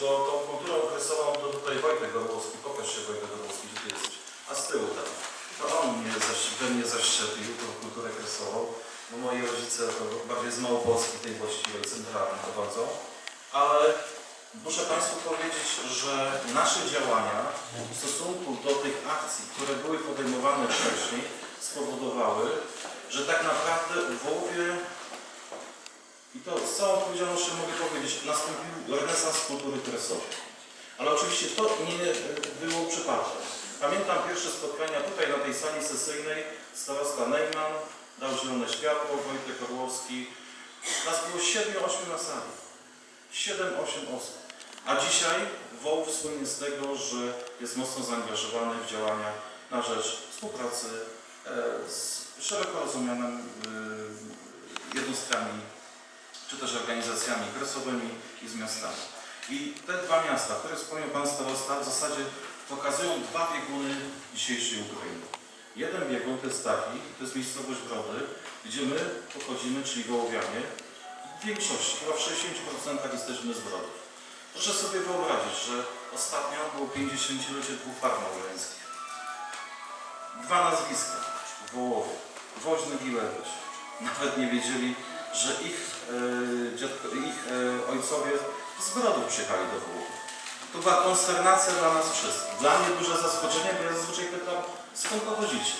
bo tą kulturą okresową to tutaj Wojtek Gorłowski, pokaż się Wojtek Gorłowski, gdzie jesteś, a z tyłu tam. To on mnie we mnie zaszczepił tą kulturę kresową, bo moi rodzice to bardziej z Małopolski, tej właściwej, centralnej pochodzą, ale muszę Państwu powiedzieć, że nasze działania w stosunku do tych akcji, które były podejmowane wcześniej, spowodowały, że tak naprawdę w Wołowie całą odpowiedzialnością mogę powiedzieć, nastąpił renesans kultury kresowej. Ale oczywiście to nie e, było przypadkiem. Pamiętam pierwsze spotkania tutaj na tej sali sesyjnej, starosta Neyman dał zielone światło, Wojtek Orłowski. Nas było 7-8 na sali. 7-8 osób. A dzisiaj Wołów słynie z tego, że jest mocno zaangażowany w działania na rzecz współpracy e, z szeroko rozumianym e, jednostkami czy też organizacjami kresowymi i z miastami. I te dwa miasta, które wspomniał Pan Starosta, w zasadzie pokazują dwa bieguny dzisiejszej Ukrainy. Jeden biegun to jest taki, to jest miejscowość Brody, gdzie my pochodzimy, czyli Wołowianie. W większości, chyba w 60% jesteśmy z Brodów. Proszę sobie wyobrazić, że ostatnio było 50-lecie dwóch par małżeńskich. Dwa nazwiska w Wołowie. Woźny Gilewicz. Nawet nie wiedzieli, że ich, e, dziadko, ich e, ojcowie z Brodów przyjechali do Wołów. To była konsternacja dla nas wszystkich. Dla mnie duże zaskoczenie, bo ja zazwyczaj pytam, skąd pochodzicie?